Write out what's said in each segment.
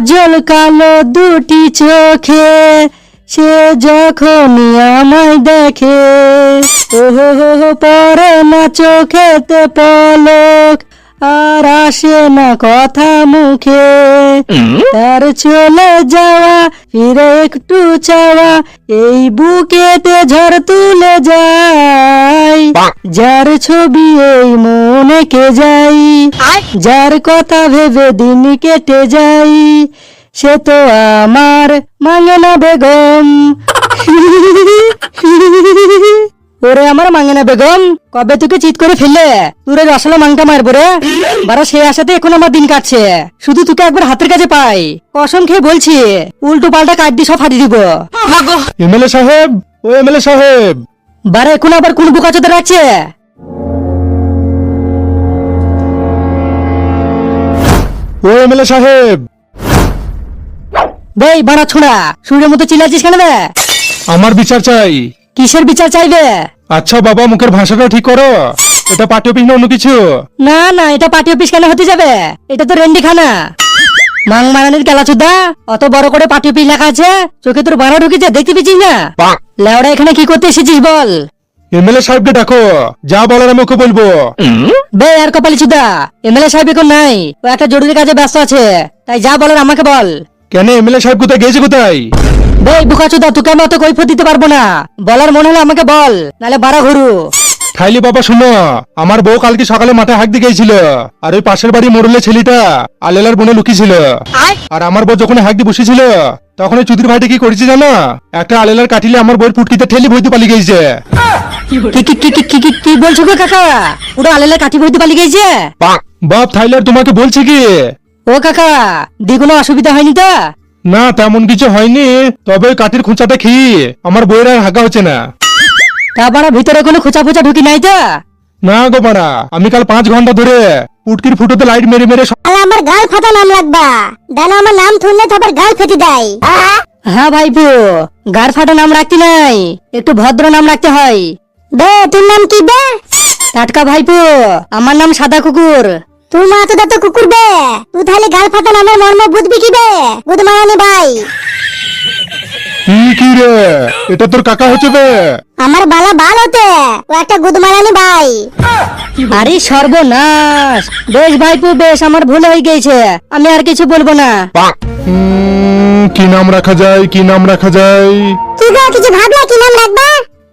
কাজল কালো দুটি চোখে সে যখন আমায় দেখে ওহো পরে না চোখেতে পলক আর আসে না কথা মুখে। তার চলে যাওয়া ফিরে একটু চাওয়া এই বুকেতে ঝড় তুলে যায়। যার ছবি এই মনে কে যাই যার কথা ভেবে দিন কেটে যাই সে তো আমার মাঙ্গনা বেগম। ওরে আমার মাঙ্গনা বেগম কবে তোকে চিৎ করে ফেললে? তোর রসালো মাংটা মারবো রে। বারা সে আসাতে এখন আমার দিন কাটছে। শুধু তোকে একবার হাতের কাছে পাই। কসম খেয়ে বলছি উল্টো পাল্টা কাট দিয়ে সব ফাটিয়ে দিব। এমএলএ সাহেব ও এমএলএ সাহেব। বারা এখন আবার কোন বোকাচোদা রাখছে? ও এমএলএ সাহেব। দেই বাড়া ছোড়া সুরের মতো চিল্লাচ্ছিস কেন বে আমার বিচার চাই। কিসের বিচার চাইবে? আচ্ছা বাবা মুখের ভাষাটা ঠিক করো। এটা পার্টি অফিস না অন্য কিছু? না না এটা পার্টি অফিস কেন হতে যাবে? এটা তো রেন্ডি খানা মাং মারানির চুদা অত বড় করে পার্টি অফিস লেখা আছে চোখে তোর বাড়া ঢুকেছে দেখতে পেয়েছিস না? লেওড়া এখানে কি করতে এসেছিস বল? এমএলএ সাহেবকে ডাকো যা বলার আমি ওকে বলব। বে আর কপালি চুদা এমএলএ সাহেব এখন নাই ও একটা জরুরি কাজে ব্যস্ত আছে তাই যা বলার আমাকে বল। কেন এমএলএ সাহেব কোথায় গেছে কোথায়? বে বুকা চুদা তোকে আমি অত কৈফত দিতে পারব না। বলার মনে হলে আমাকে বল নালে বাড়া ঘুরু। খাইলি বাবা শোনো। আমার বউ কালকে সকালে মাঠে হাঁক দিয়ে গেছিল আর ওই পাশের বাড়ি মোড়লে ছেলেটা আলেলার বনে লুকিয়েছিল। আর আমার বউ যখন হাঁক দিয়ে বসেছিল তখন ওই চুদির ভাইটা কি করেছে জানো? একটা আলেলার কাটিলে আমার বউয়ের পুটকিতে ঠেলি ভইতে পালিয়ে গেছে কি কি কি কি কি কি কি বলছো গো কাকা? পুরো আলেলে কাটি বইতে পালিয়ে গেছে বাপ থাইলার তোমাকে বলছে কি? ও কাকা দি কোনো অসুবিধা হয়নি তো? না তেমন কিছু হয়নি। তবে ওই কাঠির খুঁচাটা খেয়ে আমার বইয়ের আর হাঁকা হচ্ছে না। তা বাড়া ভিতরে কোনো খোঁচা ফোচা ঢুকি নাই তো? না গো বাড়া আমি কাল পাঁচ ঘণ্টা ধরে পুটকির ফুটোতে লাইট মেরে মেরে সব- আরে আমার গাল ফাটা নাম লাগবা। দেন আমার নাম শুনলে তো আবার গাল ফেটে দেয় হ্যাঁ ভাইপু গার ফাটা নাম রাখতে নাই একটু ভদ্র নাম রাখতে হয়। বে তোর নাম কি বে টাটকা ভাইপু আমার নাম সাদা কুকুর। তুই মা তো তো কুকুর বে। তুই তাহলে গাল ফাটা নামের মর্ম বুঝবি কি বে? বুধ মারানি ভাই। কি কি রে? এটা তোর কাকা হচ্ছে বে। আমার বালা বাল হতে। ও একটা গুদ মারানি ভাই। আরে সর্বনাশ। বেশ ভাইপু বেশ আমার ভুল হয়ে গেছে। আমি আর কিছু বলব না। উম, কি নাম রাখা যায় কি নাম রাখা যায়? কি গো কিছু ভাবলা কি নাম রাখবা?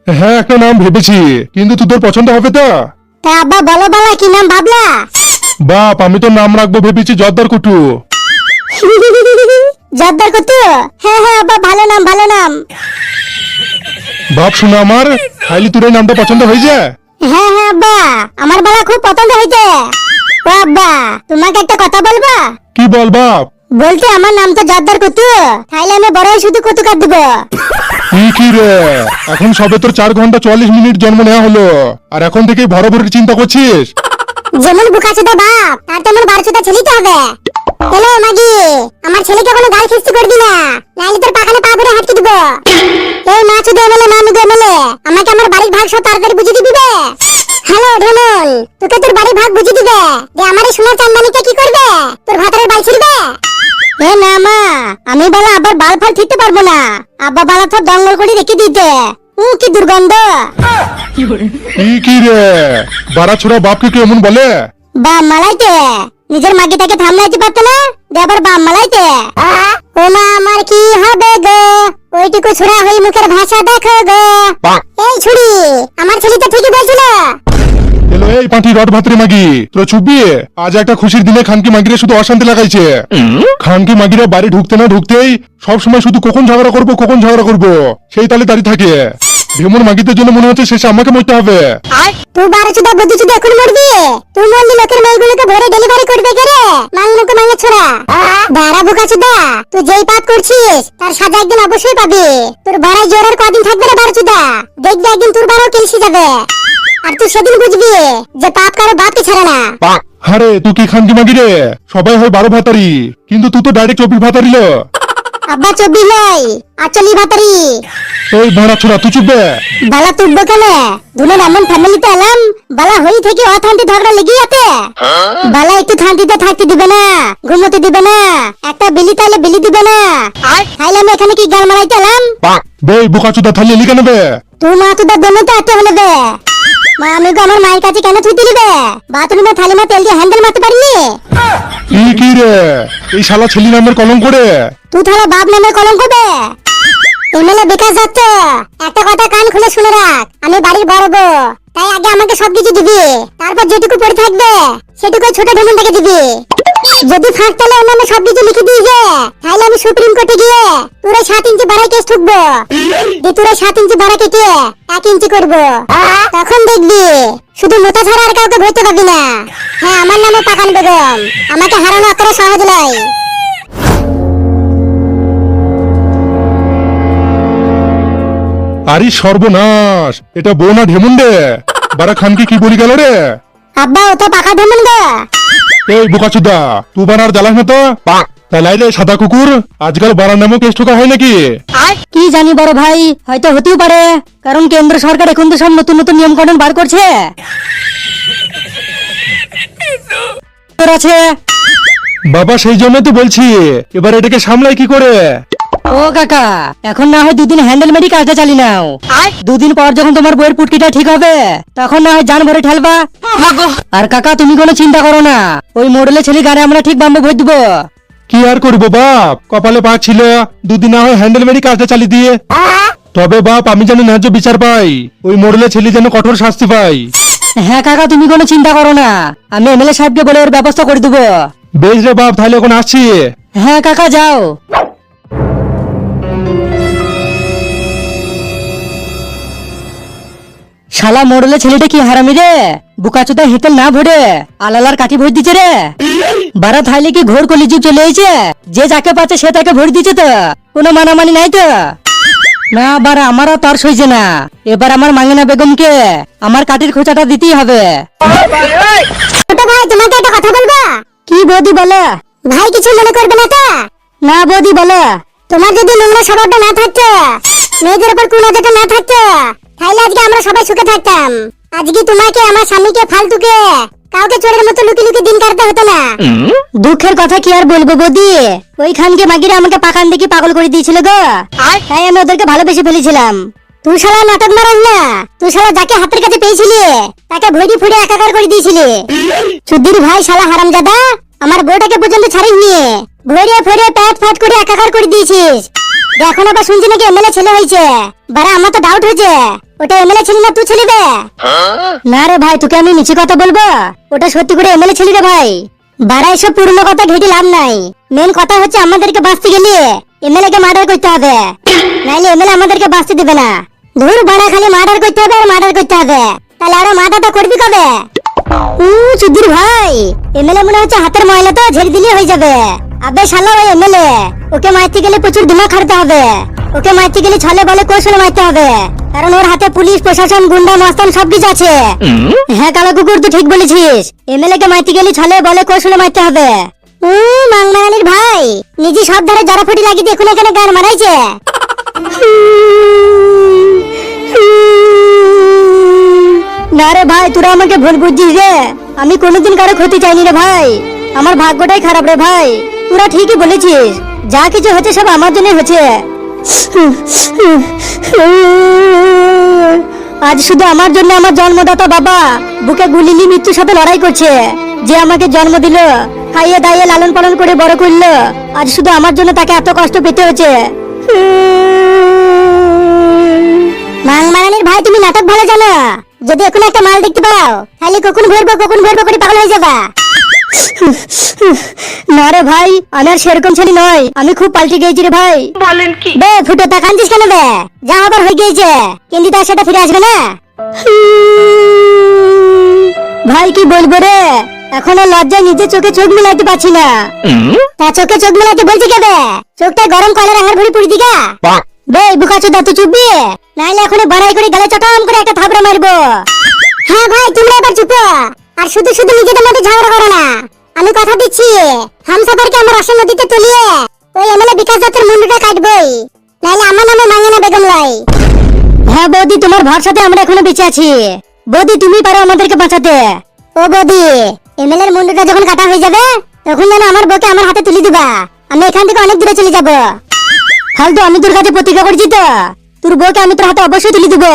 হ্যাঁ একটা নাম ভেবেছি কিন্তু তুই তোর পছন্দ হবে তো। তা আব্বা বলো বালা কি নাম ভাবলা? বাপ আমি তো নাম রাখব ভেবেছি জর্দার কুটু। জব্দার কত হ্যাঁ হ্যাঁ আব্বা ভালো নাম ভালো নাম। বাপ শোনা আমার খাইলি তোর নামটা পছন্দ হয়ে যায়? হ্যাঁ হ্যাঁ আব্বা আমার বালা খুব পছন্দ হয়েছে ও আব্বা তোমাকে একটা কথা বলবা? কি বল বাপ? বলতে আমার নাম তো জর্দার কুতু তাইলে আমি বড় শুধু কুতু কাট দিব। কি কি রে? এখন সবে তোর চার ঘণ্টা চুয়াল্লিশ মিনিট জন্ম নেওয়া হলো। আর এখন থেকে ভরা ভরির চিন্তা করছিস? যেমন বুকাচোদা বাপ, তার তেমন বারোচোদা ছেলেতে হবে। হ্যালো, মাগি, আমার ছেলেকে কোনো গাল খিস্তি করবি না, নাইলে তোর পাখানে পা ভরে হাঁটকে দিব। এই মা চুদে এমএলএ মামি গো এমএলএ আমাকে আমার বাড়ির ভাগ সব তাড়াতাড়ি বুঝিয়ে দিবি হ্যালো ঢেমন তোকে তোর বাড়ির ভাগ বুঝিয়ে দিবে। যে আমার সোনার চান্দানিকে কি করবে? তোর ভাতারের বাল ছিড়বে? এ না, মা, আমি বলা আবার বাল ফাল ঠিকতে পারব না। আব্বা বালা তো দঙ্গল করে রেখে দিতে। উ কি দুর্গন্ধ কি কি রে বাড়া ছোড়া বাপকে এমন বলে বাপ মালাইতে নিজের মাগিটাকে থামলাইতে পারতো না দেবার বাপ মালাইতে ও মা আমার কি হবে গো ওইটুকু ছুড়া হই মুখের ভাষা দেখো গো এই ছুরি আমার ছেলে তো ঠিকই বলছিল এই পাঁঠি রড ভাতরে মাগি। তোরা চুপবি আজ একটা খুশির দিনে খানকি মাগিরে শুধু অশান্তি লাগাইছে। খানকি মাগিরা বাড়ি ঢুকতে না ঢুকতেই সব সময় শুধু কখন ঝগড়া করব কখন ঝগড়া করব? সেই তালে দাঁড়িয়ে থাকে। ভীমন মাগিদের জন্য মনে হচ্ছে শেষে আমাকে মরতে হবে। তুই বারো চুদা বুদ্ধি চুদা এখন মরবি তুই মরলি লোকের মেয়েগুলোকে ভরে ডেলিভারি করবে কে রে? মাংনুকে মাংনে ছোড়া। বারা বুকা চুদা তুই যেই পাপ করছিস তার সাজা একদিন অবশ্যই পাবি। তোর বাড়াই জোর আর কদিন থাকবে রে বারো চুদা। দেখবি একদিন তোর বারও কেলসি যাবে। আর তুই সেদিন বুঝবি যে পাপ কারও বাপকে ছাড়ে না। আরে তুই কি খানকি মাগি রে? সবাই হয় বারো ভাতারি কিন্তু তুই তো ডাইরেক্ট চব্বিশ ভাতারিল আব্বা চব্বিশ নাই আটচল্লিশ ভাতারি। এই ভাড়া ছোড়া তুই চুপবে বালা কেন দুনের এমন ফ্যামিলিতে এলাম বালা হই থেকে অথান্তি ঝগড়া লেগে আছে বালা একটু শান্তিতে থাকতে দিবে না ঘুমোতে দিবে না একটা বিলি তাহলে বিলি দিবে না। আর তাইলে আমি এখানে কি গাল মারাইতে এলাম? বে বোকা চুদা থালি লিখে নেবে তুই মা তোদের জন্য তো আটতে হলে বে মা আমি গো আমার মায়ের কাছে কেন থুই দিলিবে বাথরুমে থালি মা তেল দিয়ে হ্যান্ডেল মারতে পারিনি? কি কি রে? এই শালা ছেলি নামের কলম করে তুই তাহলে বাপ নামের কলম করবে এমএলএ বিকাশ দত্ত একটা কথা কান খুলে শুনে রাখ আমি বাড়ির বড় বউ। তাই আগে আমাকে সবকিছু দিবি তারপর যেটুকু পড়ে থাকবে সেটুকু ছোট ভ্রমণটাকে দিবি। যদি ফাঁক তাহলে অন্য সবকিছু লিখে দিয়েছে তাহলে আমি সুপ্রিম কোর্টে গিয়ে তোর সাত ইঞ্চি বাড়াই কেস ঠুকবো। দিয়ে তোর সাত ইঞ্চি বাড়া কেটে এক ইঞ্চি করব। তখন দেখবি শুধু ছাড়া আর কাউকে ধরতে পারবি না। হ্যাঁ আমার নামে পাকান বেগম। আমাকে হারানো অতটা সহজ নয়। আরে সর্বনাশ এটা ঢেমুন্ডে বারা খানকে কি বলি গেল রে? আব্বা ও তো পাকা ধমন গো এই বোকা চুদা তুই বানার জ্বালাস না তো? তাই সাদা কুকুর আজকাল বানার নামও কেস ঠোকা হয় নাকি? কি জানি বড় ভাই হয়তো হতেও পারে কারণ কেন্দ্র সরকার এখন তো সব নতুন নতুন নিয়ম কানুন বার করছে। আছে বাবা সেই জন্য তো বলছি এবার এটাকে সামলাই কি করে? ও কাকা এখন না হয় দুদিন হ্যান্ডেল মেডি কাজটা চালি নাও। দুদিন পর যখন তোমার বইয়ের পুটকিটা ঠিক হবে তখন না হয় জান ভরে ঠেলবা। আর কাকা তুমি কোনো চিন্তা করো না ওই মডেলের ছেলে গানে আমরা ঠিক বাম্বে দিব। কি আর করব বাপ? কপালে পা ছিল দুদিন না হয় হ্যান্ডেল মেরি কাজটা চালিয়ে দিয়ে। তবে বাপ আমি যেন ন্যায্য বিচার পাই ওই মডেলের ছেলে যেন কঠোর শাস্তি পাই হ্যাঁ কাকা তুমি কোনো চিন্তা করো না আমি এমএলএ সাহেবকে বলে ওর ব্যবস্থা করে দেবো। বেশ রে বাপ তাহলে এখন আসছি। হ্যাঁ কাকা যাও। শালা মোড়লে ছেলেটা কি হারামি রে? বুকা বুকাচোদা হেতেল না ভরে। আলালার কাঠি ভোট দিচ্ছে রে। বারা থাইলে কি ঘোর কলিযুগ চলে এসেছে? যে যাকে পাচ্ছে সে তাকে ভোট দিচ্ছে তো। কোনো মানামানি নাই তো। না বারা আমারও তর সইছে না। এবার আমার মাঙ্গিনা বেগমকে আমার কাঠির খোঁচাটা দিতেই হবে। ভাই তোমাকে একটা কথা বলব? কি বৌদি বলে? ভাই কিছু মনে করবে না তো? না বৌদি বলে। তোমার যদি নোংরা স্বভাবটা না থাকতো মেয়েদের উপর কুনজরটা না থাকতো তাহলে আজকে আমরা সবাই সুখে থাকতাম। আজকে তোমাকে আমার স্বামীকে ফালতুকে কাউকে চোরের মতো লুকি লুকি দিন কাটতে হতো না। দুঃখের কথা কি আর বলব বৌদি? ওই খানকে মাগিরা আমাকে পাকান দেখি পাগল করে দিয়েছিল গো। তাই আমি ওদেরকে ভালোবেসে ফেলেছিলাম। তুই শালা নাটক মারাস না। তুই শালা যাকে হাতের কাছে পেয়েছিলি তাকে ভরি ফুড়ে একাকার করে দিয়েছিলি। সুধীর ভাই শালা হারামজাদা আমার বউটাকে পর্যন্ত ছাড়িস নিয়ে ভরে ফরে প্যাট ফ্যাট করে একাকার করে দিয়েছিস। এখন আবার শুনছি নাকি এমএলএ ছেলে হয়েছে? বারা আমার তো ডাউট হয়েছে। ওটা এমএলএ না তুই না রে ভাই, তোকে আমি মিছে কথা বলব? ওটা সত্যি করে এমএলএ রে ভাই। বারা এসব পুরনো কথা ঘেটে লাভ নাই। মেন কথা হচ্ছে আমাদেরকে বাঁচতে গেলে এমএলএ কে মার্ডার করতে হবে। নাইলে এমএলএ আমাদেরকে বাঁচতে দেবে না। ধুর বাড়া, খালি মার্ডার করতে হবে আর মার্ডার করতে হবে। তাহলে আরও মার্ডারটা করবি কবে? উ সুধীর ভাই, এমএলএ মনে হচ্ছে হাতের ময়লা তো ঝেড়ে দিলে হয়ে যাবে। আবে শালা ওই এমএলএ ওকে মারতে গেলে প্রচুর দিমাগ খাটতে হবে। ওকে মারতে গেলে ছলে বলে কৌশলে মারতে হবে। কারণ ওর হাতে পুলিশ প্রশাসন গুন্ডা মস্তান সবকিছু আছে। হ্যাঁ কালো কুকুর তুই ঠিক বলেছিস। এমএলএ কে মারতে গেলে ছলে বলে কৌশলে মারতে হবে। ও মাংমারানির ভাই নিজে সব ধারে জড়াফটি লাগিয়ে দেখুন এখানে গান মারাইছে। না রে ভাই তোরা আমাকে ভুল বুঝছিস রে। আমি কোনোদিন কারও ক্ষতি চাইনি রে ভাই। আমার ভাগ্যটাই খারাপ রে ভাই। তোরা ঠিকই বলেছিস। যা কিছু হচ্ছে সব আমার জন্য হচ্ছে আজ শুধু আমার জন্য আমার জন্মদাতা বাবা বুকে গুলি নিয়ে মৃত্যুর সাথে লড়াই করছে। যে আমাকে জন্ম দিল, খাইয়ে দাইয়ে লালন পালন করে বড় করল, আজ শুধু আমার জন্য তাকে এত কষ্ট পেতে হচ্ছে মাংমারানির ভাই, তুমি নাটক ভালো জানো। যদি এখন একটা মাল দেখতে পাও, তাহলে কখন ভরবো কখন ভরবো করে পাগল হয়ে যাবা। না রে ভাই আমি আর সেরকম ছেলে নয়। আমি খুব পাল্টে গেছি রে ভাই। বে ফুটো তা কান্দিস কেন বে? যা আবার হয়ে গিয়েছে। কিন্তু তার সেটা ফিরে আসবে না। ভাই কি বলব রে? এখন আর লজ্জায় নিজের চোখে চোখ মিলাইতে পারছি না। তা চোখে চোখ মেলাতে বলছি কে বে? চোখটা গরম কয়লার আঙার ভরি পুড়ি দিগা? বে বুকা চোদা তুই চুপবি নাইলে এখন বাড়াই করে গেলে চটাম করে একটা থাবড়া মারবো। হ্যাঁ ভাই তোমরা এবার চুপ। আর শুধু শুধু নিজেদের মধ্যে ঝগড়া করো না। আমি কথা দিচ্ছি হামসাফারকে আমার অসম নদীতে তুলিয়ে ওই এমএলএ বিকাশ দত্তের মুন্ডুটা কাটবই। নাহলে আমার নামে মাঙ্গেনা বেগম লয়। হ্যাঁ বৌদি তোমার ভরসাতে আমরা এখনও বেঁচে আছি। বৌদি তুমি পারো আমাদেরকে বাঁচাতে। ও বৌদি এমএলএ এর মুন্ডুটা যখন কাটা হয়ে যাবে তখন যেন আমার বউকে আমার হাতে তুলে দিবা। আমি এখান থেকে অনেক দূরে চলে যাব। ফালতু আমি তোর কাছে প্রতিজ্ঞা করছি তো। তোর বউকে আমি তোর হাতে অবশ্যই তুলে দিব।